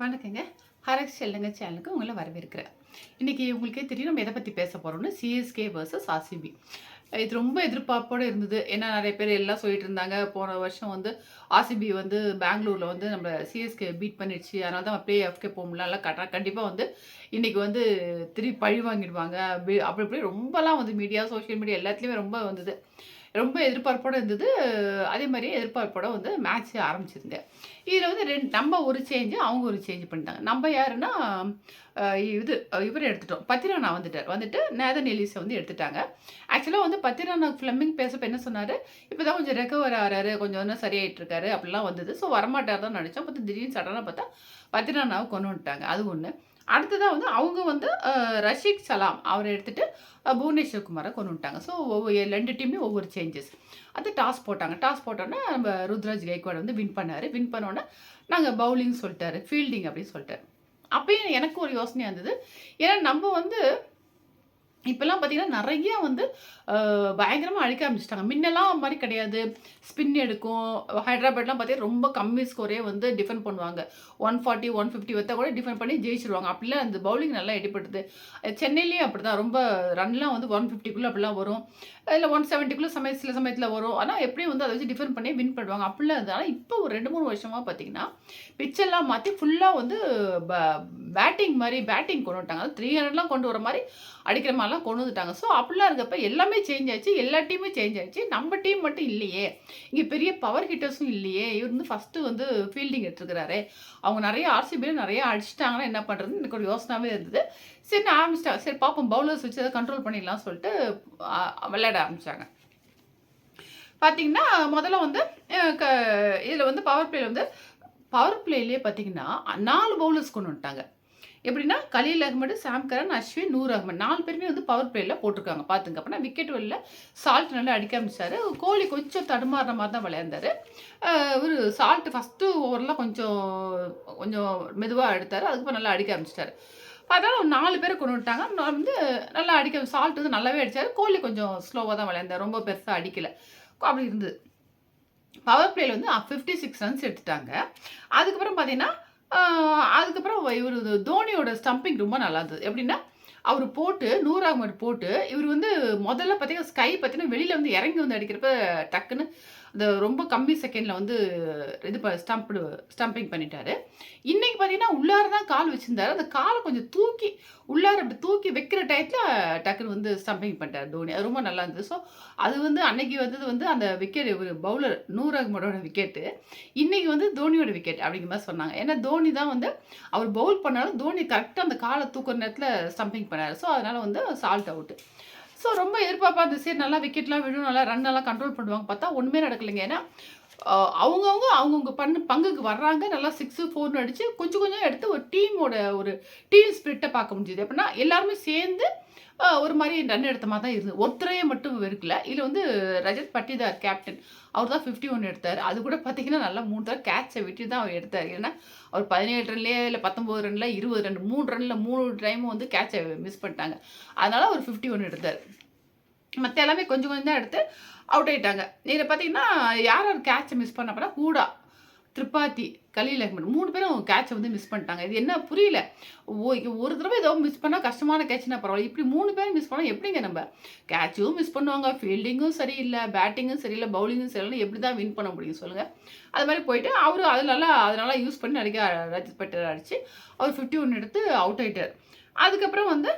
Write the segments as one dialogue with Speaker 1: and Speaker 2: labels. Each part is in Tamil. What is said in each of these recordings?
Speaker 1: வணக்கங்க. ஹரக் செல்லுங்க சேனலுக்கு உங்களை வரவேற்கிறேன். இன்றைக்கி உங்களுக்கே தெரியும் நம்ம எதை பற்றி பேச போகிறோம்னு சிஎஸ்கே வர்சஸ் ஆர்சிபி இது ரொம்ப எதிர்பார்ப்போடு இருந்தது. ஏன்னா நிறைய பேர் எல்லாம் சொல்லிட்டு இருந்தாங்க. போன வருஷம் வந்து ஆர்சிபி வந்து பெங்களூரில் வந்து நம்ம சிஎஸ்கே பீட் பண்ணிடுச்சு. அதனால தான் ப்ளே எஃப்கே போக முடியல கட்டா கரெக்டாக கண்டிப்பாக வந்து இன்றைக்கி வந்து திருப்பி பழி வாங்கிடுவாங்க. அப்படி அப்படி இப்படி ரொம்பலாம் வந்து மீடியா சோஷியல் மீடியா எல்லாத்துலேயுமே ரொம்ப வந்தது. ரொம்ப எதிர்பார்ப்போடு இருந்தது. அதே மாதிரி எதிர்பார்ப்போட வந்து மேட்ச் ஆரம்பிச்சிருந்தேன். இதில் வந்து ரெண்டு நம்ம ஒரு சேஞ்சு அவங்க ஒரு சேஞ்ச் பண்ணிட்டாங்க. நம்ம யாருன்னா இது இவர் எடுத்துட்டோம். பத்திரானா வந்துட்டார். வந்துட்டு நேதன் எலிஸை வந்து எடுத்துட்டாங்க. ஆக்சுவலாக வந்து பத்திரானா ஃபிளமிங் பேசப்ப என்ன சொன்னார்? இப்போ தான் கொஞ்சம் ரெக்கவர் ஆகிறாரு கொஞ்சம் இன்னும் சரியாயிட்டு இருக்காரு அப்படிலாம் வந்தது. ஸோ வரமாட்டார் தான் நினச்சோம். பார்த்து திடீர்னு சடனாக பார்த்தா பத்திரானாவை கொண்டு வந்துட்டாங்க. அது ஒன்று அடுத்ததாக வந்து அவங்க வந்து அஹ், ரஷீக் சலாம் அவரை எடுத்துகிட்டு புவனேஸ்வர் குமாரை கொண்டு வந்துட்டாங்க. ஸோ ஒவ்வொரு ரெண்டு டீம்லேயும் ஒவ்வொரு சேஞ்சஸ் அது டாஸ் போட்டாங்க. டாஸ் போட்டோன்னே நம்ம ருத்ராஜ் கைக்வாட் வந்து வின் பண்ணார். வின் பண்ணோன்னே நாங்கள் பவுலிங் சொல்லிட்டாரு ஃபீல்டிங் அப்படின்னு சொல்லிட்டாரு. அப்பயும் எனக்கு ஒரு யோசனையாக இருந்தது. ஏன்னா நம்ம வந்து இப்போல்லாம் பார்த்தீங்கன்னா நிறைய வந்து பயங்கரமாக அழிக்க ஆரம்பிச்சிட்டாங்க. முன்னெல்லாம் மாதிரி கிடையாது. ஸ்பின் எடுக்கும். ஹைதராபாத்லாம் பார்த்தீங்கன்னா ரொம்ப கம்மி ஸ்கோரே வந்து டிஃபெண்ட் பண்ணுவாங்க. ஒன் ஃபார்ட்டி ஒன் ஃபிஃப்டி வத்தா கூட டிஃபெண்ட் பண்ணி ஜெயிச்சிருவாங்க. அப்படிலாம் அந்த பவுலிங் நல்லா எடிப்படுது சென்னையிலேயும் அப்படி தான் ரொம்ப ரன்லாம் வந்து ஒன் ஃபிஃப்டிக்குள்ளே அப்படிலாம் வரும். இல்லை ஒன் செவன்ட்டிக்குள்ளே சமய சில சமயத்தில் வரும். ஆனால் எப்படியும் வந்து அதை வச்சு டிஃபெண்ட் பண்ணி வின் பண்ணுவாங்க. அப்படிலாம் இருந்தது ஆனால் இப்போ ஒரு ரெண்டு மூணு வருஷமாக பார்த்தீங்கன்னா பிச்செல்லாம் மாற்றி ஃபுல்லாக வந்து பேட்டிங் மாதிரி பேட்டிங் கொண்டு வந்துட்டாங்க. த்ரீ ஹண்ட்ரட்லாம் கொண்டு வர மாதிரி அடிக்கிற மாதிரிலாம் கொண்டு வந்துட்டாங்க. ஸோ அப்படிலாம் இருக்கப்ப எல்லாமே சேஞ்ச் ஆயிடுச்சு. எல்லா டீமும் சேஞ்ச் ஆயிடுச்சு. நம்ம டீம் மட்டும் இல்லையே. இங்கே பெரிய பவர் ஹிட்டர்ஸும் இல்லையே. இவர் வந்து ஃபஸ்ட்டு வந்து ஃபீல்டிங் எடுத்துருக்கிறாரு. அவங்க நிறைய ஆர்சிபியில் நிறைய அடிச்சிட்டாங்கன்னா என்ன பண்ணுறதுன்னு எனக்கு ஒரு யோசனாவே இருந்தது. சரி நான் சரி பார்ப்போம் பவுலர்ஸ் வச்சு அதை கண்ட்ரோல் பண்ணிடலாம் சொல்லிட்டு விளையாட ஆரம்பித்தாங்க பார்த்தீங்கன்னா முதல்ல வந்து க இதில் வந்து பவர் பிளேயில் வந்து பவர் பிளேலேயே பார்த்தீங்கன்னா நாலு பவுலர்ஸ் கொண்டு வந்துட்டாங்க. எப்படின்னா கலீல் அகமது சாம் கரன் அஸ்வின் நூர் அகமது. நாலு பேருமே வந்து பவர் பிளேயில் போட்டிருக்காங்க. பார்த்துங்க அப்படின்னா விக்கெட் வெளில சால்ட் நல்லா அடிக்க ஆரம்பிச்சாரு. கோலி கொஞ்சம் தடுமாறுற மாதிரி தான் விளையாண்டாரு. ஒரு சால்ட் ஃபஸ்ட்டு ஓவரெலாம் கொஞ்சம் கொஞ்சம் மெதுவாக எடுத்தார். அதுக்கப்புறம் நல்லா அடிக்க ஆரம்பிச்சிட்டாரு. பார்த்தா ஒரு நாலு பேரை கொண்டு வந்துட்டாங்க. நான் வந்து நல்லா அடிக்க சால்ட் வந்து நல்லாவே அடித்தார் கோலி கொஞ்சம் ஸ்லோவாக தான் விளையாண்டார். ரொம்ப பெருசாக அடிக்கலை. அப்படி இருந்தது. பவர் பிளேயில் வந்து ஃபிஃப்டி சிக்ஸ் ரன்ஸ் எடுத்துட்டாங்க. அதுக்கப்புறம் பார்த்தீங்கன்னா அதுக்கப்புறம் இவர் தோனியோட ஸ்டம்பிங் ரொம்ப நல்லா இருந்தது. எப்படின்னா அவர் போட்டு நூறு அகமது போட்டு இவர் வந்து முதல்ல பார்த்தீங்கன்னா ஸ்கை பார்த்தீங்கன்னா வெளியில் வந்து இறங்கி வந்து அடிக்கிறப்ப டக்குன்னு இந்த ரொம்ப கம்மி செகண்டில் வந்து இது ஸ்டம்ப்டு ஸ்டம்பிங் பண்ணிட்டாரு. இன்னைக்கு பார்த்தீங்கன்னா உள்ளார தான் கால் வச்சிருந்தாரு. அந்த காலை கொஞ்சம் தூக்கி உள்ளார அப்படி தூக்கி வைக்கிற டயத்தில் டக்குன்னு வந்து ஸ்டம்பிங் பண்ணிட்டார் தோனி. அது ரொம்ப நல்லா இருந்தது. ஸோ அது வந்து அன்னைக்கு வந்தது வந்து அந்த விக்கெட் ஒரு பவுலர் நூறு அகமடோட விக்கெட்டு இன்னைக்கு வந்து தோனியோட விக்கெட் அப்படிங்கிற மாதிரி சொன்னாங்க. ஏன்னா தோனி தான் வந்து அவர் பவுல் பண்ணாலும் தோனி கரெக்டாக அந்த காலை தூக்குற நேரத்தில் ஸ்டம்பிங் பண்ணார். ஸோ அதனால் வந்து சால்ட் அவுட்டு ஸோ ரொம்ப எதிர்பார்ப்பா அந்த சரி நல்லா விக்கெட்லாம் விழும் நல்லா ரன் எல்லாம் கண்ட்ரோல் பண்ணுவாங்க. பார்த்தா ஒன்றுமே நடக்கலைங்க. ஏன்னா அவங்கவுங்க அவங்கவுங்க பண்ண பங்குக்கு வர்றாங்க. நல்லா சிக்ஸு ஃபோர்னு அடித்து கொஞ்சம் கொஞ்சம் எடுத்து ஒரு டீமோட ஒரு டீம் ஸ்பிரிட்டை பார்க்க முடிஞ்சுது. எப்படின்னா எல்லாருமே சேர்ந்து ஒரு மாதிரி ரன் எடுத்த மாதிரி தான் இருந்தது. ஒருத்தரையே மட்டும் இருக்கல இதில் வந்து ரஜத் பட்டிதார் கேப்டன் அவர் தான் ஃபிஃப்டி ஒன் எடுத்தார். அது கூட பார்த்தீங்கன்னா நல்லா மூணு தடவை கேட்சை விட்டு தான் அவர் எடுத்தார். ஏன்னா அவர் பதினேழு ரன்லேயே இல்லை பத்தொம்போது ரனில் இருபது ரன் மூணு ரனில் மூணு டைமும் வந்து கேட்சை மிஸ் பண்ணிட்டாங்க. அதனால அவர் ஃபிஃப்டி ஒன் எடுத்தார். மற்ற எல்லாமே கொஞ்சம் கொஞ்சம் தான் எடுத்து அவுட் ஆயிட்டாங்க. இதில் பார்த்தீங்கன்னா யார் யார் கேட்சை மிஸ் பண்ண போனால் திரிபாதி கலீல் மூணு பேரும் கேட்சை வந்து மிஸ் பண்ணிட்டாங்க. இது என்ன புரியல. ஓ ஒரு தடவை ஏதோ மிஸ் பண்ணால் கஷ்டமான கேட்ச்னா பரவாயில்ல. இப்படி மூணு பேரும் மிஸ் பண்ணால் எப்படிங்க நம்ம? கேட்சும் மிஸ் பண்ணுவாங்க. ஃபீல்டிங்கும் சரியில்லை. பேட்டிங்கும் சரியில்லை. பவுலிங்கும் சரியில்லை எப்படி தான் வின் பண்ண முடியும் சொல்லுங்கள் அது மாதிரி போயிட்டு அவர் அது நல்லா அதனால யூஸ் பண்ணி நிறைய ரஜித் பட்டர் அடிச்சு அவர் ஃபிஃப்டி ஒன் எடுத்து அவுட் ஆயிட்டார். அதுக்கப்புறம் வந்து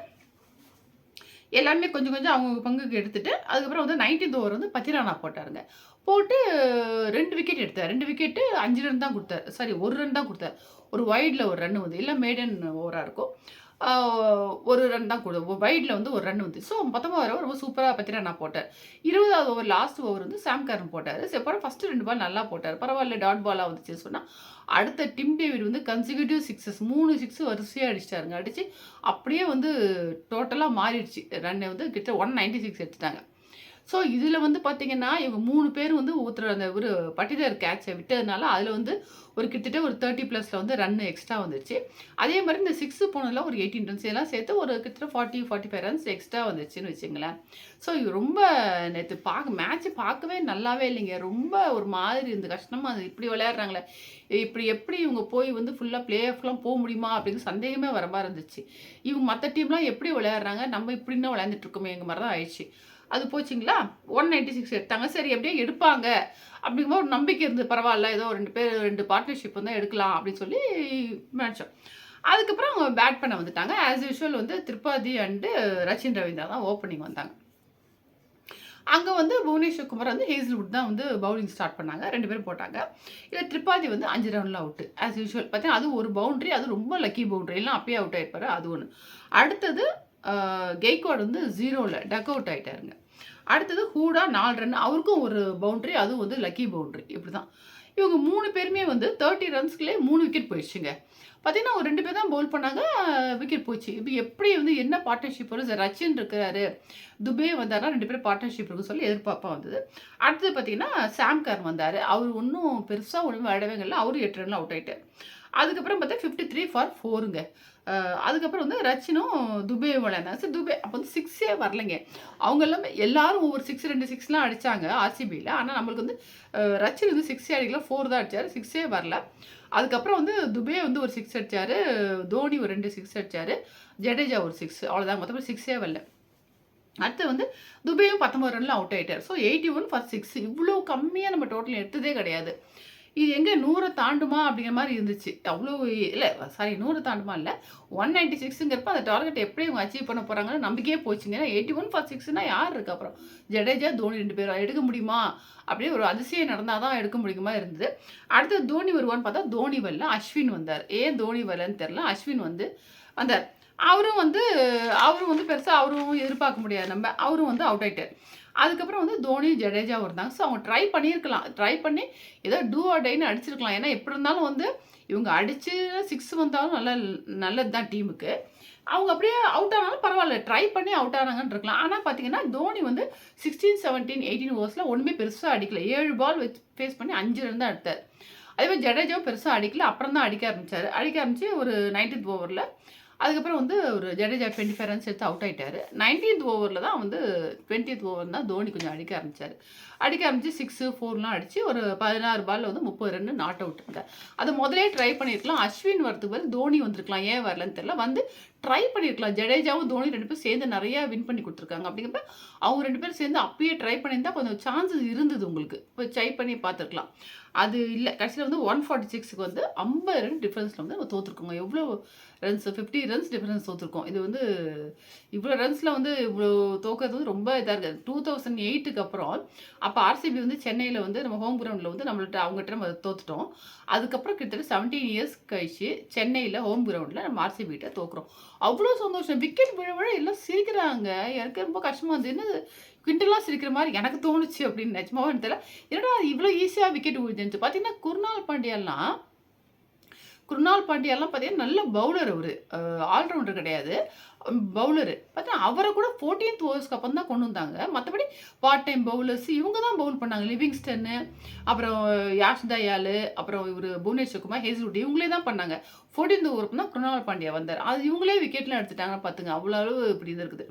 Speaker 1: எல்லாருமே கொஞ்சம் கொஞ்சம் அவங்க பங்குக்கு எடுத்துட்டு அதுக்கப்புறம் வந்து நைன்டீன்த் ஓவர் வந்து பத்திரானா போட்டாருங்க. போட்டு ரெண்டு விக்கெட் எடுத்தார். ரெண்டு விக்கெட்டு அஞ்சு ரன் தான் கொடுத்தாரு. சாரி ஒரு ரன் தான் கொடுத்தாரு. ஒரு வைடில் ஒரு ரன் வந்து இல்லை மேடன் ஓவராக இருக்கும் ஒரு ரன் தான் கொடு வைடில் வந்து ஒரு ரன் வந்து. ஸோ மொத்தமாக ஓவர் ரொம்ப சூப்பராக பத்திரானா போட்டார் இருபதாவது ஓவர் லாஸ்ட் ஓவர் வந்து சாம் காரன் போட்டார். சரி அப்புறம் ஃபஸ்ட்டு ரெண்டு பால் நல்லா போட்டார். பரவாயில்ல டாட் பாலாக வந்துச்சு சொன்னால் அடுத்த டிம் டேவிட் வந்து கன்சிக்யூட்டிவ் சிக்ஸஸ் மூணு சிக்ஸ் வரிசையாக அடிச்சிட்டாருங்க அடித்து அப்படியே வந்து டோட்டலாக மாறிடுச்சு. ரன் வந்து கிட்ட ஒன் நைன்டி சிக்ஸ் எடுத்துட்டாங்க. ஸோ இதில் வந்து பார்த்தீங்கன்னா இவங்க மூணு பேர் வந்து ஒருத்தர் அந்த ஒரு பர்டிகுலர் கேட்சை விட்டதுனால அதில் வந்து ஒரு கிட்டத்தட்ட ஒரு தேர்ட்டி ப்ளஸில் வந்து ரன் எக்ஸ்ட்ரா வந்துச்சு. அதே மாதிரி இந்த சிக்ஸு போனதில் ஒரு எயிட்டீன் ரன்ஸ் எல்லாம் சேர்த்து ஒரு கிட்டத்தட்ட forty forty five runs extra வந்துச்சுன்னு வச்சுங்களேன் ஸோ இது ரொம்ப நேற்று பார்க்க மேட்ச் பார்க்கவே நல்லாவே இல்லைங்க. ரொம்ப ஒரு மாதிரி இந்த கஷ்டமாக அது இப்படி விளையாடுறாங்களே. இப்படி எப்படி இவங்க போய் வந்து ஃபுல்லாக பிளே ஆஃப்லாம் போக முடியுமா அப்படின்னு சந்தேகமே வர மாதிரி இருந்துச்சு. இவங்க மற்ற டீம்லாம் எப்படி விளையாடுறாங்க? நம்ம இப்படின்னா விளையாண்டுட்டு இருக்கோமே எங்கள் மாதிரி தான் ஆயிடுச்சு. அது போச்சுங்களா? ஒன் நைன்டி சிக்ஸ் எடுத்தாங்க. சரி எப்படியே எடுப்பாங்க. அப்படிங்கும்போது ஒரு நம்பிக்கை இருந்து பரவாயில்ல ஏதோ ரெண்டு பேர் ரெண்டு பார்ட்னர்ஷிப் வந்து எடுக்கலாம் அப்படின்னு சொல்லி நினச்சோம். அதுக்கப்புறம் அவங்க பேட் பண்ண வந்துட்டாங்க. ஆஸ் யூஷுவல் வந்து திரிபாதி அண்டு ரச்சின் ரவீந்திரா தான் ஓப்பனிங் வந்தாங்க. அங்கே வந்து புவனேஸ்வர் குமார் வந்து ஹேசல்வுட் தான் வந்து பவுலிங் ஸ்டார்ட் பண்ணாங்க. ரெண்டு பேரும் போட்டாங்க. இதில் திரிபாதி வந்து அஞ்சு ரவுண்டில் அவுட்டு ஆஸ் யூஷுவல் பார்த்தீங்கன்னா அது ஒரு பவுண்ட்ரி அது ரொம்ப லக்கி பவுண்ட்ரி எல்லாம் அப்பயே அவுட் ஆகிருப்பாரு அது ஒன்று அடுத்தது கெய்க்வாட் வந்து ஜீரோவில் டக் அவுட் ஆகிட்டாருங்க அடுத்தது ஹூடா நாலு ரன் அவருக்கும் ஒரு பவுண்ட்ரி அதுவும் வந்து லக்கி பவுண்ட்ரி இப்படி தான் இவங்க மூணு பேருமே வந்து தேர்ட்டி ரன்ஸ்க்குள்ளே மூணு விக்கெட் போயிடுச்சுங்க. பார்த்தீங்கன்னா ஒரு ரெண்டு பேர் தான் பவுல் பண்ணாங்க விக்கெட் போச்சு. இப்போ எப்படி வந்து என்ன பார்ட்னர்ஷிப் வரும்? சார் ரச்சின் இருக்கிறாரு. துபே வந்தாருன்னா ரெண்டு பேரும் பார்ட்னர்ஷிப் இருக்குன்னு சொல்லி எதிர்பார்ப்பாக வந்தது. அடுத்தது பார்த்தீங்கன்னா சாம்கார் வந்தார். அவர் ஒன்றும் பெருசாக ஒன்றும் விளையாடவே இல்லை. அவரும் எட்டு ரன்ல அவுட் ஆகிட்டார் அதுக்கப்புறம் பார்த்தா ஃபிஃப்டி த்ரீ ஃபார் ஃபோருங்க அதுக்கப்புறம் வந்து ரச்சினும் துபே விளையாண்டாங்க. சரி துபே அப்போ வந்து சிக்ஸே வரலைங்க. அவங்க எல்லாமே எல்லாரும் ஒவ்வொரு சிக்ஸ் ரெண்டு சிக்ஸ்லாம் அடித்தாங்க ஆர்சிபியில் ஆனால் நம்மளுக்கு வந்து ரச்சின் வந்து சிக்ஸே அடிக்கல ஃபோர் தான் அடித்தார் சிக்ஸே வரல. அதுக்கப்புறம் வந்து துபே வந்து ஒரு சிக்ஸ் அடித்தார் தோனி ஒரு ரெண்டு சிக்ஸ் அடித்தார் ஜடேஜா ஒரு சிக்ஸ் அவ்வளோதான் மொத்தம் சிக்ஸே வரல. அடுத்து வந்து துபேயும் பத்தொம்பது ரனில் அவுட் ஆகிட்டார் so eighty one for six இவ்வளோ கம்மியாக நம்ம டோட்டல் எடுத்ததே கிடையாது. இது எங்கே நூறை தாண்டுமா அப்படிங்கிற மாதிரி இருந்துச்சு. அவ்வளோ இல்லை சாரி நூறு தாண்டுமா இல்லை. ஒன் நைன்ட்டி சிக்ஸுங்கிறப்ப அந்த டார்கெட் எப்படி இவங்க அச்சீவ் பண்ண போகிறாங்கன்னு நம்பிக்கையே போச்சுங்க. ஏன்னா எயிட்டி ஒன் ஃபார் சிக்ஸ்னால் யார் இருக்கு அப்புறம்? ஜடேஜா தோனி ரெண்டு பேரும் எடுக்க முடியுமா? அப்படியே ஒரு அதிசயம் நடந்தால் தான் எடுக்க முடியுமா இருந்தது. அடுத்து தோனி வருவான்னு பார்த்தா தோனி வரல அஸ்வின் வந்தார். ஏன் தோனி வரலன்னு தெரில அஸ்வின் வந்து வந்தார். அவரும் வந்து அவரும் வந்து பெருசாக அவரும் எதிர்பார்க்க முடியாது நம்ம. அவரும் வந்து அவுட் ஆகிட்டார் அதுக்கப்புறம் வந்து தோனி ஜடேஜாவும் இருந்தாங்க ஸோ அவங்க ட்ரை பண்ணியிருக்கலாம். ட்ரை பண்ணி ஏதோ டூ அடைன்னு அடிச்சிருக்கலாம். ஏன்னா எப்படி இருந்தாலும் வந்து இவங்க அடித்து சிக்ஸ் வந்தாலும் நல்ல நல்லது தான் டீமுக்கு. அவங்க அப்படியே அவுட் ஆனாலும் பரவாயில்ல. ட்ரை பண்ணி அவுட் ஆனாங்கன்னு இருக்கலாம். ஆனால் பார்த்தீங்கன்னா தோனி வந்து சிக்ஸ்டீன் செவன்டீன் எயிட்டீன் ஓவர்ஸில் ஒன்றுமே பெருசாக அடிக்கல. ஏழு பால் வச்சு ஃபேஸ் பண்ணி அஞ்சு ரன் தான் எடுத்தார் அதே மாதிரி ஜடேஜாவும் பெருசாக அடிக்கல. அப்புறம் தான் அடிக்க ஆரம்பித்தார் அடிக்க ஆரம்பித்து ஒரு நைன்டீன்த் ஓவரில் அதுக்கப்புறம் வந்து ஒரு ஜடேஜா டுவெண்ட்டி ஃபைவ் ரன்ஸ் எடுத்து அவுட் ஆகிட்டார் நைன்டீன்த் ஓவரில் தான் வந்து டுவெண்ட்டியத் ஓவர் தான் தோனி கொஞ்சம் அடிக்க ஆரம்பித்தார் அடிக்க ஆரம்பிச்சு சிக்ஸு ஃபோர்லாம் அடித்து ஒரு பதினாறு பாலில் வந்து முப்பது ரன் நாட் அவுட் இருந்தார் அது முதலே ட்ரை பண்ணியிருக்கலாம் அஸ்வின் வரதுக்கு பதில் தோனி வந்திருக்கலாம். ஏன் வரலன்னு தெரில வந்து ட்ரை பண்ணியிருக்கலாம் ஜடேஜாவும் தோனி ரெண்டு பேரும் சேர்ந்து நிறையா வின் பண்ணி கொடுத்துருக்காங்க. அப்படிங்கிறப்ப அவங்க ரெண்டு பேரும் சேர்ந்து அப்பயே ட்ரை பண்ணியிருந்தால் கொஞ்சம் சான்சஸ் இருந்தது உங்களுக்கு. இப்போ ட்ரை பண்ணி பார்த்துருக்கலாம். அது இல்லை. கடைசியில் வந்து ஒன் ஃபார்ட்டி சிக்ஸுக்கு வந்து ஐம்பது ரன் டிஃப்ரென்ஸில் வந்து நம்ம தோற்றுருக்கோங்க எவ்வளோ ரன்ஸ் ஃபிஃப்டி ரன்ஸ் டிஃப்ரென்ஸ் தோற்றுருக்கோம் இது வந்து இவ்வளோ ரன்ஸில் வந்து இவ்வளோ தோக்கிறது வந்து ரொம்ப இதாக இருக்குது. டூ தௌசண்ட் எயிட்டுக்கு அப்புறம் அப்போ ஆர்சிபி வந்து சென்னையில் வந்து நம்ம ஹோம் கிரவுண்டில் வந்து நம்மள்ட்ட அவங்ககிட்ட நம்ம தோத்துட்டோம். அதுக்கப்புறம் கிட்டத்தட்ட செவன்டீன் இயர்ஸ் கழிச்சு சென்னையில் ஹோம் கிரவுண்டில் நம்ம ஆர்சிபிகிட்ட தோக்குறோம். அவ்வளோ சந்தோஷம். விக்கெட் விழ விழ எல்லாம் சிரிக்கிறாங்க. எனக்கு ரொம்ப கஷ்டமாக இருந்தது. என்ன கிண்டலாக சிரிக்கிற மாதிரி எனக்கு தோணுச்சு அப்படின்னு நிஜமாவே தெரியல. என்னடா இவ்வளோ ஈஸியாக விக்கெட் விழுந்துச்சு பார்த்தீங்கன்னா குருநாள் பாண்டியாலாம் குருணால் பாண்டியாலாம் பார்த்தீங்கன்னா நல்ல பவுலர் அவர். ஆல்ரவுண்டர் கிடையாது. பவுலரு. பார்த்தா அவரை கூட ஃபோர்டீன்த் ஓவர்ஸ்க்கு அப்புறம் தான் கொண்டு வந்தாங்க. மற்றபடி பார்ட் டைம் பவுலர்ஸ் இவங்க தான் பவுல் பண்ணாங்க. லிவிங்ஸ்டன்னு அப்புறம் யாஷ் தயால் அப்புறம் இவர் புவனேஸ்வர் குமார் ஹேஸ்வுட் இவங்களே தான் பண்ணாங்க. ஃபோர்டீன்த் ஓவருக்கு தான் குருணால் பாண்டியா வந்தார். அது இவங்களே விக்கெட்லாம் எடுத்துட்டாங்க. பார்த்துங்க அவ்வளோ அளவு இப்படி இது இருக்குது.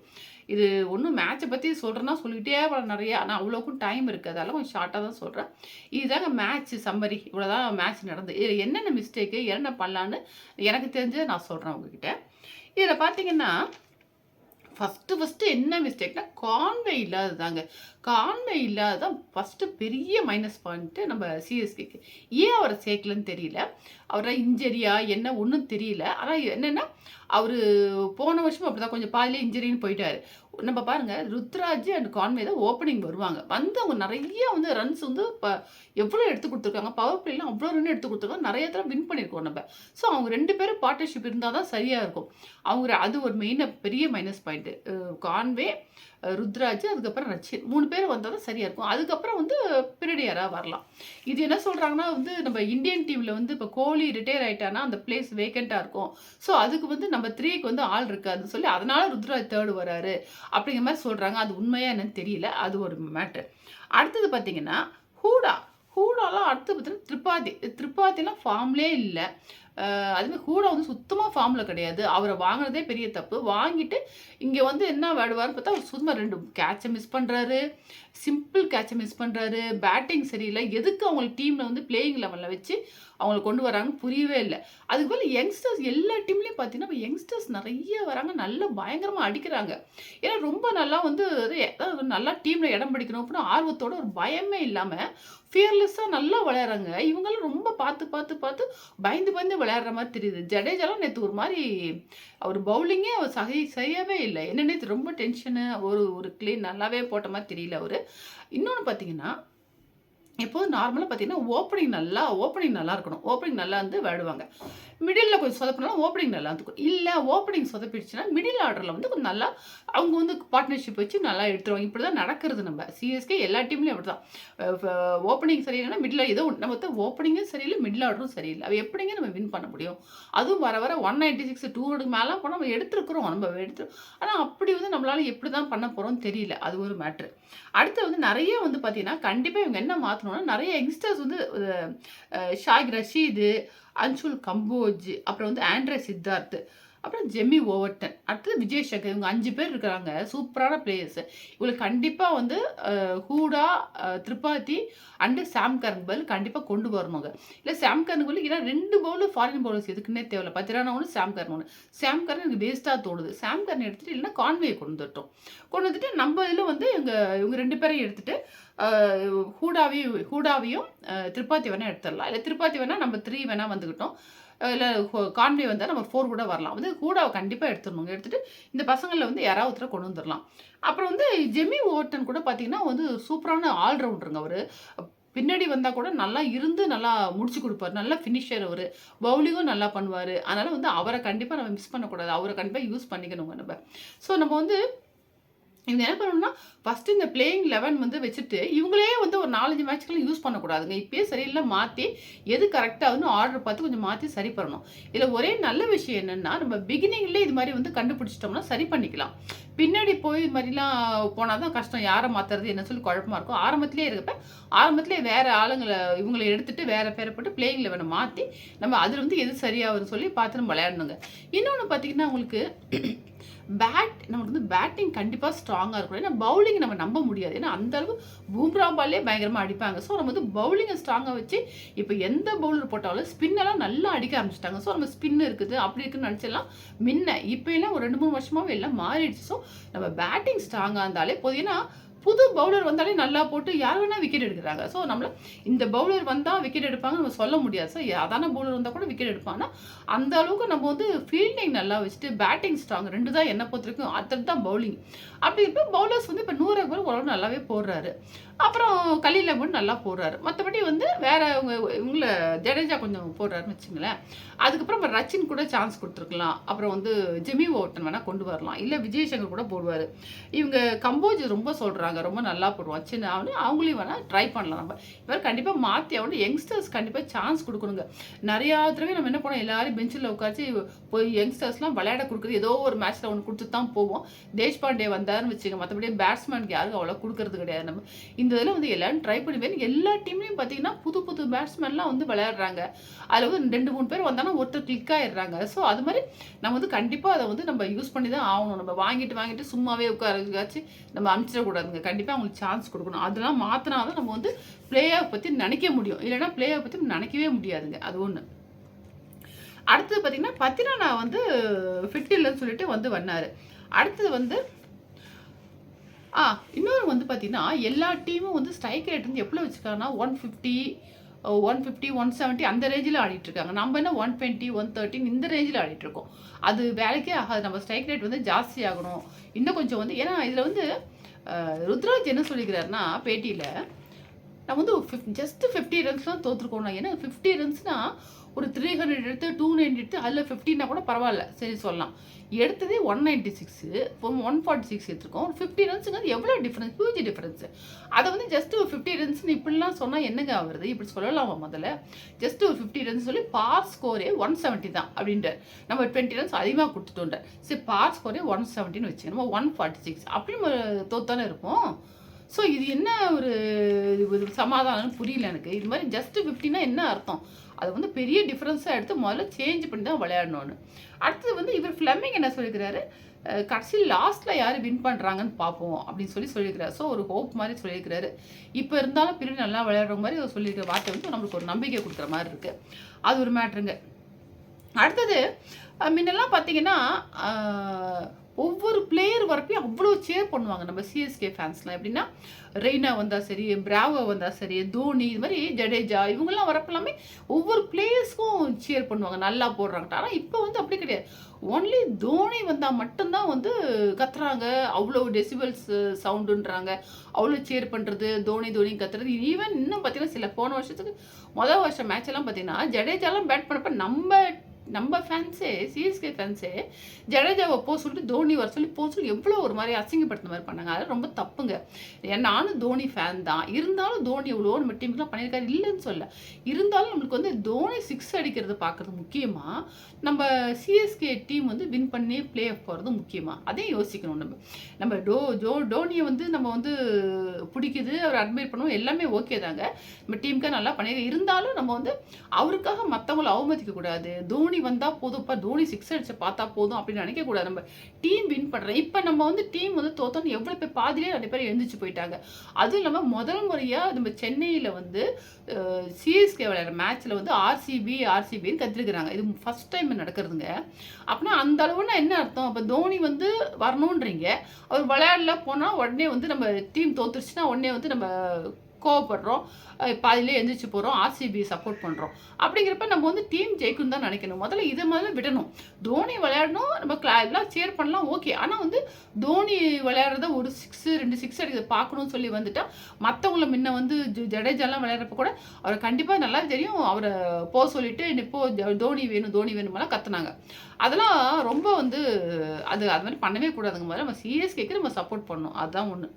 Speaker 1: இது ஒன்றும் மேட்சை பற்றி சொல்கிறேன்னா சொல்லிக்கிட்டே வர நிறையா. ஆனால் அவ்வளோக்கும் டைம் இருக்குது அதெல்லாம் கொஞ்சம் ஷார்ட்டாக தான் சொல்கிறேன் இதுதாங்க மேட்ச் சம்மரி இவ்வளோதான் மேட்ச் நடந்து. என்னென்ன மிஸ்டேக்கு என்னென்ன பண்ணலான்னு எனக்கு தெரிஞ்சதை நான் சொல்கிறேன் உங்ககிட்ட. இதில் பார்த்தீங்கன்னா ஃபஸ்ட்டு ஃபஸ்ட்டு என்ன மிஸ்டேக்னா கான்வே இல்லாதது தாங்க கான்வே இல்லாத தான் ஃபஸ்ட்டு பெரிய மைனஸ் பாயிண்ட்டு நம்ம சிஎஸ்கேக்கு ஏன் அவரை சேர்க்கலன்னு தெரியல. அவரை இன்ஜரியா என்ன ஒன்றும் தெரியல. ஆனால் என்னென்னா அவர் போன வருஷம் அப்படி தான் கொஞ்சம் பாதிலே இன்ஜரின்னு போயிட்டார். நம்ம பாருங்கள் ருத்ராஜ் அண்ட் கான்வே தான் ஓப்பனிங் வருவாங்க. வந்து அவங்க நிறைய வந்து ரன்ஸ் வந்து இப்போ எவ்வளோ எடுத்து கொடுத்துருக்காங்க? பவர் பிளேலாம் அவ்வளோ ரன் எடுத்து கொடுத்துருக்காங்க. நிறைய தடவை வின் பண்ணியிருக்கோம் நம்ம. ஸோ அவங்க ரெண்டு பேரும் பார்ட்னர்ஷிப் இருந்தால் தான் சரியாக இருக்கும். அவங்க அது ஒரு மெயினாக பெரிய மைனஸ் பாயிண்ட்டு கான்வே ருத்ராஜ் அதுக்கப்புறம் ரச்சின். மூணு பேர் வந்தால் தான் சரியாக இருக்கும். அதுக்கப்புறம் வந்து பின்னாடி வரலாம். இது என்ன சொல்கிறாங்கன்னா வந்து நம்ம இந்தியன் டீமில் வந்து இப்போ கோலி ரிட்டையர் ஆகிட்டானா அந்த பிளேஸ் வேக்கண்ட்டாக இருக்கும். ஸோ அதுக்கு வந்து நம்ம த்ரீக்கு வந்து ஆள் இருக்காதுன்னு சொல்லி அதனால் ருத்ராஜ் தேர்டு வராரு. அப்படிங்கிற மாதிரி சொல்கிறாங்க அது உண்மையாக என்னன்னு தெரியல. அது ஒரு மேட்ரு அடுத்தது பார்த்தீங்கன்னா ஹூடா. ஹூடாலாம் அடுத்து பார்த்தீங்கன்னா திரிபாதி. திரிபாதிலாம் ஃபார்ம்லே இல்லை. அதுமாதிரி கூட வந்து சுத்தமாக ஃபார்மில் கிடையாது. அவரை வாங்கினதே பெரிய தப்பு. வாங்கிட்டு இங்கே வந்து என்ன விளையாடுவார்னு பார்த்தா அவர் சுத்தமாக ரெண்டு கேட்சை மிஸ் பண்ணுறாரு சிம்பிள் கேட்சை மிஸ் பண்ணுறாரு பேட்டிங் சரியில்லை. எதுக்கு அவங்களுக்கு டீமில் வந்து பிளேயிங் லெவலில் வச்சு அவங்கள கொண்டு வராங்கன்னு புரியவே இல்லை. அதுக்கு போல் யங்ஸ்டர்ஸ் எல்லா டீம்லேயும் பார்த்தீங்கன்னா இப்போ யங்ஸ்டர்ஸ் நிறைய வராங்க. நல்லா பயங்கரமாக அடிக்கிறாங்க. ஏன்னா ரொம்ப நல்லா வந்து அது அதாவது நல்லா டீமில் இடம் பிடிக்கணும் அப்படின்னு ஆர்வத்தோட ஒரு பயமே இல்லாமல் ஃபியர்லெஸ்ஸாக நல்லா விளையாடுறாங்க. இவங்களும் ரொம்ப பார்த்து பார்த்து பார்த்து பயந்து பயந்து விளையாடுற மாதிரி தெரியுது. ஜடேஜாலாம் நேற்று ஒரு மாதிரி அவர் பவுலிங்கே அவர் சகி சரியாகவே இல்லை. என்ன நேற்று ரொம்ப டென்ஷனு ஒரு ஒரு க்ளீன் நல்லாவே போட்ட மாதிரி தெரியல அவர். இன்னொன்று பார்த்தீங்கன்னா எப்போதும் நார்மலாக பார்த்தீங்கன்னா ஓப்பனிங் நல்லா ஓப்பனிங் நல்லா இருக்கணும். ஓப்பனிங் நல்லா வந்து விளையாடுவாங்க. மிடில் கொஞ்சம் சொதப்பினாலும் ஓப்பனிங் நல்லா இருக்கும். இல்லை ஓப்பனிங் சொதப்பிடுச்சுன்னா மிடில் ஆர்டரில் வந்து கொஞ்சம் நல்லா அவங்க வந்து பார்ட்னர்ஷிப் வச்சு நல்லா எடுத்துருவாங்க. இப்படி தான் நடக்கிறது நம்ம. சிஎஸ்கே எல்லா டீம்லையும் அப்படி தான் ஓப்பனிங் சரியில்லைன்னா மிடில் ஏதோ நம்ம ஓப்பனிங்கும் சரியில்லை மிடில் ஆர்டரும் சரியில்லை. அது எப்படிங்க நம்ம வின் பண்ண முடியும்? அதுவும் வர வர one ninety six two hundred மேலே போனால் நம்ம எடுத்துருக்குறோம். நம்ம எடுத்து ஆனால் அப்படி வந்து நம்மளால எப்படி தான் பண்ண போகிறோம்னு தெரியல. அது ஒரு மேட்ரு அடுத்து வந்து நிறைய வந்து பார்த்தீங்கன்னா கண்டிப்பாக இவங்க என்ன மாற்றணும்னா நிறைய யங்ஸ்டர்ஸ் வந்து ஷாக் ரஷீது அன்சுல் கம்போஜ் அப்புறம் வந்து ஆண்ட்ரே சித்தார்த் அப்புறம் ஜெமி ஓவர்டன் அடுத்தது விஜய் சங்கர் இவங்க அஞ்சு பேர் இருக்கிறாங்க. சூப்பரான பிளேயர்ஸ் இவங்களுக்கு கண்டிப்பாக வந்து Hooda Tripathi and Sam Curran பதில் கண்டிப்பாக கொண்டு வரணுங்க. இல்லை சாம் கரன் ஏன்னா ரெண்டு பவுலர் ஃபாரின் பவுலர்ஸ் எதுக்குன்னே தேவையில்ல. பத்திரான ஒன்று சாம் கரன் ஒன்று சாம் கரன் எனக்கு வேஸ்ட்டாக தோணுது. சாம் கரன் எடுத்துகிட்டு இல்லைன்னா கான்வே கொண்டு வந்துட்டோம் கொண்டு வந்துட்டு நம்ம இதில் வந்து இவங்க இவங்க ரெண்டு பேரையும் எடுத்துகிட்டு ஹூடாவையும் ஹூடாவையும் திருப்பாத்தி வேணால் எடுத்துடலாம். இல்லை திருப்பாத்தி வேணால் நம்ம த்ரீ வேணால் வந்துக்கிட்டோம் இல்லை கான்வே வந்தால் நம்ம ஃபோர் கூட வரலாம். வந்து ஹூடாவை கண்டிப்பாக எடுத்துடணுங்க. எடுத்துகிட்டு இந்த பசங்களில் வந்து யாராவது ஒருத்தரை கொண்டு வந்துடலாம். அப்புறம் வந்து ஜெமி ஓட்டன் கூட பார்த்தீங்கன்னா வந்து சூப்பரான ஆல்ரவுண்டருங்க அவர். பின்னாடி வந்தால் கூட நல்லா இருந்து நல்லா முடிச்சு கொடுப்பாரு. நல்லா ஃபினிஷர் அவர். பவுலிங்கும் நல்லா பண்ணுவார். அதனால் வந்து அவரை கண்டிப்பாக நம்ம மிஸ் பண்ணக்கூடாது. அவரை கண்டிப்பாக யூஸ் பண்ணிக்கணுங்க நம்ம. ஸோ நம்ம வந்து இவங்க என்ன பண்ணணும்னா ஃபஸ்ட்டு இந்த பிளேயிங் லெவன் வந்து வச்சுட்டு இவங்களே வந்து ஒரு நாலஞ்சு மேட்ச்களும் யூஸ் பண்ணக்கூடாதுங்க. இப்பயே சரியில்லை மாற்றி எது கரெக்டாகுன்னு ஆர்டர் பார்த்து கொஞ்சம் மாற்றி சரி பண்ணணும். இதில் ஒரே நல்ல விஷயம் என்னென்னா நம்ம பிகினிங்லேயே இது மாதிரி வந்து கண்டுபிடிச்சிட்டோம்னா சரி பண்ணிக்கலாம். பின்னாடி போய் இது மாதிரிலாம் போனால் தான் கஷ்டம். யாரை மாற்றுறது என்ன சொல்லி குழப்பமாக இருக்கும். ஆரம்பத்திலே இருக்கப்ப ஆரம்பத்திலே வேறு ஆளுங்களை இவங்களை எடுத்துட்டு வேறு பேரை போட்டு பிளேயிங் லெவனை மாற்றி நம்ம அதில் வந்து எது சரியாகுதுன்னு சொல்லி பார்த்து நம்ம விளையாடணுங்க. இன்னொன்று பார்த்தீங்கன்னா உங்களுக்கு பேட் நமக்கு வந்து பேட்டிங் கண்டிப்பாக ஸ்ட்ராங்காக இருக்கணும். ஏன்னா பவுலிங் நம்ம நம்ப முடியாது. ஏன்னா அந்தளவு பூம்ரா பால்லே பயங்கரமாக அடிப்பாங்க. ஸோ நம்ம வந்து பவுலிங்கை ஸ்ட்ராங்காக வச்சு இப்போ எந்த பவுலர் போட்டாலும் ஸ்பின்னெல்லாம் நல்லா அடிக்க ஆரம்பிச்சிட்டாங்க. ஸோ நம்ம ஸ்பின் இருக்குது அப்படி இருக்குன்னு நினச்செல்லாம் முன்ன இப்போ எல்லாம் ஒரு ரெண்டு மூணு வருஷமாகவே எல்லாம் மாறிடுச்சு. ஸோ நம்ம பேட்டிங் ஸ்ட்ராங்காக இருந்தாலே போதும். ஏன்னா புது பவுலர் வந்தாலே நல்லா போட்டு யார் வேணால் விக்கெட் எடுக்கிறாங்க. ஸோ நம்மள இந்த பவுலர் வந்தால் விக்கெட் எடுப்பாங்க நம்ம சொல்ல முடியாது. ஸோ அதான பவுலர் வந்தால் கூட விக்கெட் எடுப்பாங்கன்னா அந்த அளவுக்கு நம்ம வந்து ஃபீல்டிங் நல்லா வச்சுட்டு பேட்டிங் ஸ்ட்ராங் ரெண்டு தான் என்ன பொறுத்த வரைக்கும் அடுத்தது தான் பவுலிங் அப்படி இப்போ பவுலர்ஸ் வந்து இப்போ நூறு பேர் ஓரளவு நல்லாவே போடுறாரு. அப்புறம் கலியில் மட்டும் நல்லா போடுறாரு. மற்றபடி வந்து வேற இவங்க இவங்கள ஜடேஜா கொஞ்சம் போடுறாருன்னு வச்சுங்களேன். அதுக்கப்புறம் நம்ம ரச்சின் கூட சான்ஸ் கொடுத்துருக்கலாம். அப்புறம் வந்து ஜெமி ஓட்டன் வேணால் கொண்டு வரலாம். இல்லை விஜய்சங்கர் கூட போடுவார். இவங்க கம்போஜ் ரொம்ப சொல்கிறாங்க ரொம்ப நல்லா போடுவோம். சின்ன அவனு அவங்களையும் வேணால் ட்ரை பண்ணலாம் நம்ம. இவர் கண்டிப்பாக மாற்றி ஆகணும் யங்ஸ்டர்ஸ் கண்டிப்பாக சான்ஸ் கொடுக்கணுங்க. நிறையா தடவை நம்ம என்ன பண்ணோம்? எல்லாரும் பெஞ்சில் உட்காந்து போய் யங்ஸ்டர்ஸ்லாம் விளையாட கொடுக்குறது ஏதோ ஒரு மேட்ச்சில் ஒன்று கொடுத்து தான் போவோம். தேஷ்பாண்டே வந்தாருன்னு வச்சுங்க மற்றபடி பேட்ஸ்மேனுக்கு யாருக்கும் அவ்வளோ கொடுக்கறது கிடையாது நம்ம. இந்த இதில் வந்து எல்லாரும் ட்ரை பண்ணி பாருங்க. எல்லா டீம்லையும் பார்த்தீங்கன்னா புது புது பேட்ஸ்மேன்லாம் வந்து விளையாடுறாங்க. அதில் வந்து ரெண்டு மூணு பேர் வந்தாலும் ஒருத்தர் கிளிக் ஆயிடுறாங்க. ஸோ அது மாதிரி நம்ம வந்து கண்டிப்பாக அதை வந்து நம்ம யூஸ் பண்ணி தான் ஆகணும். நம்ம வாங்கிட்டு வாங்கிட்டு சும்மாவே உட்காரச்சு நம்ம அனுப்பிச்சிடக்கூடாதுங்க கண்டிப்பாக அவங்களுக்கு சான்ஸ் கொடுக்கணும். அதெல்லாம் மாற்றினா தான் நம்ம வந்து பிளேயை பற்றி நினைக்க முடியும். இல்லைன்னா பிளேயை பற்றி நினைக்கவே முடியாதுங்க. அது ஒன்று அடுத்தது பார்த்தீங்கன்னா பத்திரனா வந்து ஃபிட் இல்லைன்னு சொல்லிட்டு வந்து வந்தார். அடுத்தது வந்து ஆ இன்னொரு வந்து பார்த்திங்கன்னா எல்லா டீமும் வந்து ஸ்ட்ரைக் ரேட் வந்து எவ்வளோ வச்சுருக்காங்கன்னா one fifty one fifty one seventy அந்த ரேஞ்சில் ஆடிட்டுருக்காங்க நம்ம என்ன ஒன் டுவெண்ட்டி ஒன் தேர்ட்டின் இந்த ரேஞ்சில் ஆடிட்டுருக்கோம் அது வேலைக்கே ஆகாது. நம்ம ஸ்ட்ரைக் ரேட் வந்து ஜாஸ்தி ஆகணும். இன்னும் கொஞ்சம் வந்து ஏன்னா இதில் வந்து ருத்ராஜ் என்ன சொல்லிக்கிறாருன்னா பேட்டியில் நான் வந்து ஃபிஃப் ஜஸ்ட் ஃபிஃப்டி ரன்ஸ் தான் தோற்றுருக்கோம் ஏன்னா ஃபிஃப்டி ரன்ஸ்னால் ஒரு த்ரீ ஹண்ட்ரட் எடுத்து டூ நைன்டி எடுத்து அதில் ஃபிஃப்டின்னா கூட பரவாயில்ல. சரி சொல்லலாம். எடுத்ததே one ninety six one forty six எடுத்துருக்கோம். ஒரு ஃபிஃப்டி ரன்ஸுங்கிறது எவ்வளோ டிஃப்ரென்ஸ் ஹியூஜ் டிஃப்ரென்ஸு அதை வந்து ஜஸ்ட் ஒரு ஃபிஃப்டி ரன்ஸ்னு இப்படிலாம் சொன்னால் என்னங்க ஆகுறது? இப்படி சொல்லலாமா முதல்ல? ஜஸ்ட் ஒரு ஃபிஃப்டி ரன்ஸ் சொல்லி பார் ஸ்கோரே ஒன் செவன்ட்டி தான் அப்படின்ட்டு நம்ம டுவெண்ட்டி ரன்ஸ் அதிகமாக கொடுத்துட்டோன்ற சரி பார் ஸ்கோரே ஒன் செவன்ட்டின்னு வச்சுக்கணும். ஒன் ஃபார்ட்டி சிக்ஸ் அப்படி தோத்தானே இருப்போம். ஸோ இது என்ன ஒரு இது ஒரு சமாதானம்னு புரியல எனக்கு. இது மாதிரி ஜஸ்ட் ஃபிஃப்டினா என்ன அர்த்தம்? அது வந்து பெரிய டிஃப்ரென்ஸாக எடுத்து முதல்ல சேஞ்ச் பண்ணி தான் விளையாடணும்னு. அடுத்தது வந்து இவர் ஃப்ளமிங் என்ன சொல்லியிருக்கிறாரு கடைசியில் கடைசி லாஸ்ட்டில் யார் வின் பண்ணுறாங்கன்னு பார்ப்போம் அப்படின்னு சொல்லி சொல்லியிருக்கிறாரு ஸோ ஒரு ஹோப் மாதிரி சொல்லியிருக்கிறாரு இப்போ இருந்தாலும் பிரிவு நல்லா விளையாடுற மாதிரி அவர் சொல்லியிருக்கிற வார்த்தை வந்து நம்மளுக்கு ஒரு நம்பிக்கை கொடுக்குற மாதிரி இருக்குது அது ஒரு மேட்ருங்க அடுத்தது முன்னெல்லாம் பார்த்தீங்கன்னா ஒவ்வொரு பிளேயர் வரப்பையும் அவ்வளோ சேர் பண்ணுவாங்க. நம்ம சிஎஸ்கே ஃபேன்ஸ்லாம் எப்படின்னா ரெய்னா வந்தால் சரி பிராவோ வந்தால் சரி தோனி இது மாதிரி ஜடேஜா இவங்கெல்லாம் வரப்பெல்லாமே ஒவ்வொரு பிளேயர்ஸ்க்கும் சேர் பண்ணுவாங்க. நல்லா போடுறாங்க ஆனால் இப்போ வந்து அப்படி கிடையாது. ஒன்லி தோனி வந்தால் மட்டும்தான் வந்து கத்துறாங்க. அவ்வளோ டெசிபல்ஸ் சவுண்டுன்றாங்க அவ்வளோ சேர் பண்ணுறது தோனி தோனி கத்துறது. ஈவன் இன்னும் பார்த்தீங்கன்னா சில போன வருஷத்துக்கு மொதல் வருஷம் மேட்ச் எல்லாம் பார்த்தீங்கன்னா ஜடேஜாலாம் பேட் பண்ணப்ப நம்ம நம்ம ஃபேன்ஸே சிஎஸ்கே ஃபேன்ஸே ஜடேஜாவை போ சொல்லிட்டு தோனி வர சொல்லி போக சொல்லி எவ்வளோ ஒரு மாதிரி அசிங்கப்படுத்த மாதிரி பண்ணாங்க. அதெல்லாம் ரொம்ப தப்புங்க. நானும் தோனி ஃபேன் தான். இருந்தாலும் தோனி எவ்வளோ நம்ம டீமுக்குலாம் பண்ணியிருக்காரு இல்லைன்னு சொல்ல இருந்தாலும் நம்மளுக்கு வந்து தோனி சிக்ஸ் அடிக்கிறது பார்க்குறது முக்கியமாக நம்ம சிஎஸ்கே டீம் வந்து வின் பண்ணி ப்ளே ஆஃப் போகிறது முக்கியமாக அதையும் யோசிக்கணும் நம்ம. நம்ம டோ ஜோ டோனியை வந்து நம்ம வந்து பிடிக்குது அவர் அட்மைர் பண்ணுவோம் எல்லாமே ஓகே தாங்க. நம்ம டீமுக்காக நல்லா பண்ணியிருக்க. இருந்தாலும் நம்ம வந்து அவருக்காக மற்றவங்களை அவமதிக்க கூடாது தோனி வந்தால் போதும்ப்பா தோனி சிக்ஸ் அடிச்சு பார்த்தா போதும் அப்படின்னு நினைக்கக்கூடாது நம்ம டீம் வின் பண்ணுறோம் இப்போ நம்ம வந்து டீம் வந்து தோத்தோன்னு எவ்வளோ பேர் பாதிலே நிறைய பேர் எழுந்திரிச்சு போயிட்டாங்க. அதுவும் இல்லாமல் முதல் முறையாக நம்ம சென்னையில் வந்து சிஎஸ்கே விளையாடுற மேட்ச்சில் வந்து ஆர்சிபி ஆர்சிபின்னு கற்றுக்கிறாங்க இது ஃபர்ஸ்ட் டைம் நடக்கிறதுங்க. அப்படின்னா அந்த அளவுன்னா என்ன அர்த்தம்? அப்போ தோனி வந்து வரணுன்றீங்க அவர் விளையாடல போனால் உடனே வந்து நம்ம டீம் தோத்துருச்சுன்னா உடனே வந்து நம்ம கோவப்படுறோம். பாதியிலே எந்திரிச்சு போகிறோம் ஆர்சிபி சப்போர்ட் பண்ணுறோம் அப்படிங்கிறப்ப நம்ம வந்து டீம் ஜெயிக்கணும் தான் நினைக்கணும். முதல்ல இதை முதல்ல விடணும். தோனி விளையாடணும். நம்ம கிளா எல்லாம் சேர் பண்ணலாம். ஓகே ஆனால் வந்து தோனி விளையாடுறத ஒரு சிக்ஸு ரெண்டு சிக்ஸ் அடிக்கிறத பார்க்கணும்னு சொல்லி வந்துட்டா மற்றவங்கள முன்ன வந்து ஜடேஜாலாம் விளையாடுறப்ப கூட அவரை கண்டிப்பாக நல்லா தெரியும். அவரை போக சொல்லிட்டு இப்போ தோனி வேணும் தோனி வேணுமெல்லாம் கத்துனாங்க. அதெல்லாம் ரொம்ப வந்து அது அது மாதிரி பண்ணவே கூடாதுங்க. முதல்ல நம்ம சிஎஸ்கேக்கு நம்ம சப்போர்ட் பண்ணணும். அதுதான் ஒன்று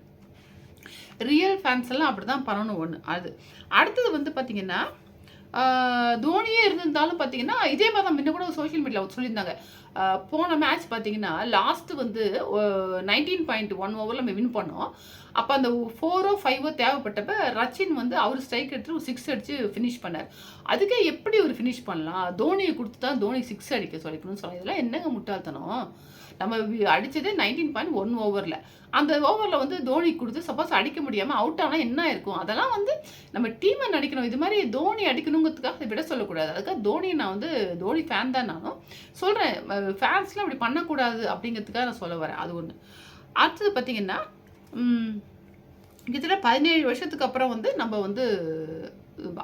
Speaker 1: ரியல் ஃபேன்ஸ் எல்லாம் அப்படி தான் பண்ணணும் ஒன்று அது அடுத்தது வந்து பார்த்தீங்கன்னா தோனியே இருந்திருந்தாலும் பார்த்தீங்கன்னா இதே மாதிரி தான் முன்ன கூட சோஷியல் மீடியாவில் சொல்லியிருந்தாங்க. போன மேட்ச் பார்த்தீங்கன்னா லாஸ்ட்டு வந்து நைன்டீன் பாயிண்ட் ஒன் ஓவரில் நம்ம வின் பண்ணோம். அப்போ அந்த ஃபோரோ ஃபைவோ தேவைப்பட்டப்ப ரச்சின் வந்து அவர் ஸ்ட்ரைக் எடுத்து ஒரு சிக்ஸ் அடித்து ஃபினிஷ் பண்ணார். அதுக்கே எப்படி ஒரு ஃபினிஷ் பண்ணலாம்? தோனியை கொடுத்து தான் தோனி சிக்ஸ் அடிக்க சொல்லிக்கணும்னு சொல்லலாம் இதெல்லாம் என்னங்க முட்டாள்தனம்? நம்ம அடித்தது நைன்டீன் பாயிண்ட் ஒன் ஓவரில் அந்த ஓவரில் வந்து தோனி கொடுத்து சப்போஸ் அடிக்க முடியாமல் அவுட் ஆனால் என்ன இருக்கும்? அதெல்லாம் வந்து நம்ம டீமை நடிக்கணும். இது மாதிரி தோனி அடிக்கணுங்கிறதுக்காக விட சொல்லக்கூடாது. அதுக்காக தோனி நான் வந்து தோனி ஃபேன் தான் நானும். சொல்கிறேன் ஃபேன்ஸ்லாம் அப்படி பண்ணக்கூடாது அப்படிங்கிறதுக்காக நான் சொல்ல வரேன். அது ஒன்று அடுத்தது பார்த்தீங்கன்னா கிட்டத்தட்ட பதினேழு வருஷத்துக்கு அப்புறம் வந்து நம்ம வந்து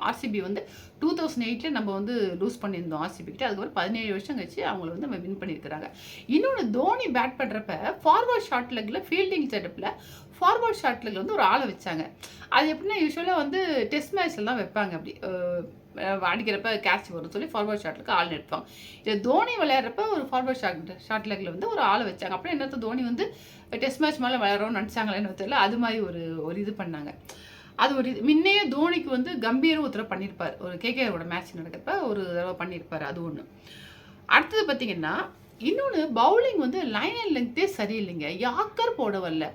Speaker 1: ஆர்சிபி வந்து டூ தௌசண்ட் எயிட்டில் நம்ம வந்து லூஸ் பண்ணியிருந்தோம் ஆர்சிபி கிட்ட. அதுக்கப்புறம் பதினேழு வருஷம் கழிச்சு அவங்கள வந்து நம்ம வின் பண்ணியிருக்கிறாங்க. இன்னொன்று தோனி பேட் பண்ணுறப்ப ஃபார்வர்ட் ஷார்ட் லெக்கில் ஃபீல்டிங் செட்டப்பில் ஃபார்வர்ட் ஷார்ட் லெக்கில் வந்து ஒரு ஆளை வச்சாங்க. அது எப்படின்னா யூஸ்வலாக வந்து டெஸ்ட் மேட்ச்சில் தான் வைப்பாங்க அப்படி. அடிக்கிறப்ப கேட்ச் வரும் சொல்லி ஃபார்வர்ட் ஷாட்லுக்கு ஆள் நிற்பாங்க இது தோனி விளையாடுறப்ப ஒரு ஃபார்வர்ட் ஷாட் ஷார்ட் லெக்கில் வந்து ஒரு ஆளை வச்சாங்க. அப்புறம் என்னத்த தோனி வந்து டெஸ்ட் மேட்ச் மேலே விளையாடுறோம்னு நினச்சாங்களேன்னு தெரியல. அது மாதிரி ஒரு ஒரு இது பண்ணாங்க. அது ஒரு முன்னையே தோனிக்கு வந்து கம்பீரம் ஒரு தடவை பண்ணியிருப்பார் ஒரு கேகேஆரோட மேட்ச் நடக்கிறப்ப ஒரு தடவை பண்ணியிருப்பார் அது ஒன்று அடுத்தது பார்த்தீங்கன்னா இன்னொன்று பவுலிங் வந்து லைன் அண்ட் லென்த்தே சரியில்லைங்க. யாக்கர் போட வரல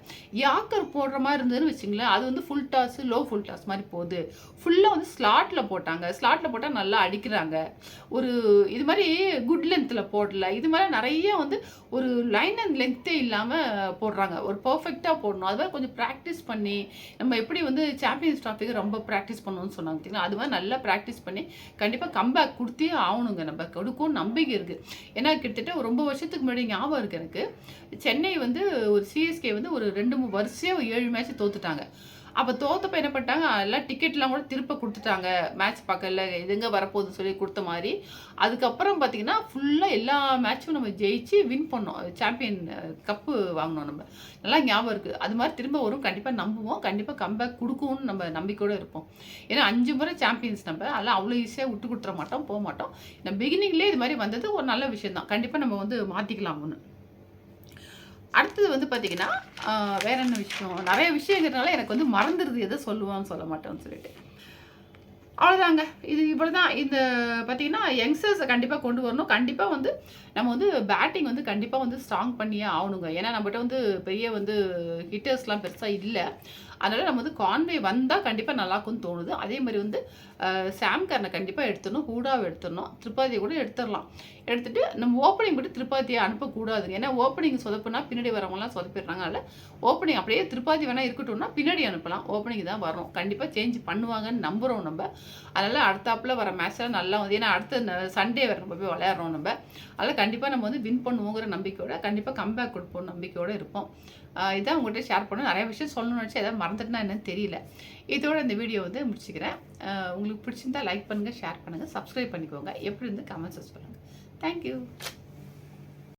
Speaker 1: யாக்கர் போடுற மாதிரி இருந்ததுன்னு வச்சுங்களேன் அது வந்து full toss low full toss மாதிரி போகுது. ஃபுல்லாக வந்து ஸ்லாட்டில் போட்டாங்க. ஸ்லாட்டில் போட்டால் நல்லா அடிக்கிறாங்க. ஒரு இது மாதிரி குட் லென்த்தில் போடல. இது மாதிரி நிறைய வந்து ஒரு லைன் அண்ட் லென்த்தே இல்லாமல் போடுறாங்க. ஒரு பர்ஃபெக்டாக போடணும். அது மாதிரி கொஞ்சம் ப்ராக்டிஸ் பண்ணி நம்ம எப்படி வந்து சாம்பியன்ஸ் ட்ராஃபிக்கு ரொம்ப ப்ராக்டிஸ் பண்ணணும்னு சொன்னாங்க பார்த்தீங்களா அது மாதிரி நல்லா ப்ராக்டிஸ் பண்ணி கண்டிப்பாக கம்பேக் கொடுத்தே ஆகணுங்க. நம்ம கொடுக்கும் நம்பிக்கை இருக்குது ஏன்னா கிட்டத்தட்ட ஒரு ரொம்ப வருஷத்துக்கு முன்னாடி ஞாபகம் இருக்குது எனக்கு. சென்னை வந்து ஒரு சிஎஸ்கே வந்து ஒரு ரெண்டு மூணு வரிசையாக ஒரு ஏழு மேட்ச் தோத்துட்டாங்க. அப்போ தோத்தப்ப என்ன பண்ணிட்டாங்க? எல்லாம் டிக்கெட்லாம் கூட திருப்ப கொடுத்துட்டாங்க. மேட்ச் பார்க்கல. இதுங்க வரப்போகுதுன்னு சொல்லி கொடுத்த மாதிரி. அதுக்கப்புறம் பார்த்தீங்கன்னா ஃபுல்லாக எல்லா மேட்சும் நம்ம ஜெயிச்சு வின் பண்ணோம். சாம்பியன் கப்பு வாங்கினோம் நம்ம. நல்லா ஞாபகம் இருக்குது அது மாதிரி திரும்ப வரும். கண்டிப்பாக நம்புவோம். கண்டிப்பாக கம்பேக் கொடுக்கும்னு நம்ம நம்பிக்கையோடு இருப்போம். ஏன்னா அஞ்சு முறை சாம்பியன்ஸ் நம்ம. அதெல்லாம் அவ்வளோ ஈஸியாக விட்டு கொடுத்துற மாட்டோம் போக மாட்டோம். நம்ம பிகினிங்லேயே இது மாதிரி வந்தது ஒரு நல்ல விஷயம் தான் கண்டிப்பாக நம்ம வந்து மாற்றிக்கலாம் ஒன்று அடுத்தது வந்து பார்த்தீங்கன்னா வேற என்ன விஷயம்? நிறைய விஷயங்கிறதுனால எனக்கு வந்து மறந்துடுது எதை சொல்லுவான்னு சொல்ல மாட்டேன்னு சொல்லிட்டு. அவ்வளோதாங்க இது இவ்வளோ தான் இந்த பார்த்தீங்கன்னா யங்ஸ்டர்ஸை கண்டிப்பாக கொண்டு வரணும். கண்டிப்பாக வந்து நம்ம வந்து பேட்டிங் வந்து கண்டிப்பாக வந்து ஸ்ட்ராங் பண்ணியே ஆகணுங்க. ஏன்னா நம்மகிட்ட வந்து பெரிய வந்து ஹிட்டர்ஸ்லாம் பெருசாக இல்லை. அதனால் நம்ம வந்து கான்வே வந்தால் கண்டிப்பாக நல்லாக்கும்னு தோணுது. அதே மாதிரி வந்து சாம்கர்னை கண்டிப்பாக எடுத்துடணும். ஹூடாவை எடுத்துடணும். திரிபாதியை கூட எடுத்துடலாம். எடுத்துகிட்டு நம்ம ஓப்பனிங் மட்டும் திருப்பாதியை அனுப்பக்கூடாதுங்க ஏன்னா ஓப்பனிங் சொதப்புனா பின்னாடி வரவங்களாம் சொதப்பிடுறாங்க. அதனால் ஓப்பனிங் அப்படியே திருப்பாதி வேணால் இருக்கட்டும்னா பின்னாடி அனுப்பலாம். ஓப்பனிங் தான் வரும். கண்டிப்பாக சேஞ்ச் பண்ணுவாங்கன்னு நம்புகிறோம் நம்ம. அதனால் அடுத்தாப்புல வர மேட்ச்சில் நல்லா வந்து ஏன்னா அடுத்த சண்டே வர நம்ம போய் விளையாடுறோம் நம்ம. அதனால் கண்டிப்பாக நம்ம வந்து வின் பண்ணுவோங்கிற நம்பிக்கையோட கண்டிப்பாக கம்பேக் கொடுப்போம் நம்பிக்கையோடு இருப்போம். இதான் உங்கள்கிட்ட ஷேர் பண்ணணும். நிறைய விஷயம் சொல்லணும்னு வச்சு எதாவது மறந்துட்டுனா என்னன்னு தெரியல. இதோட இந்த வீடியோ வந்து முடிச்சுக்கிறேன். உங்களுக்கு பிடிச்சிருந்தா லைக் பண்ணுங்கள் ஷேர் பண்ணுங்கள் சப்ஸ்கிரைப் பண்ணிக்கோங்க. எப்படி இருந்து கமெண்ட்ஸ் சொல்லுங்கள் தேங்க்யூ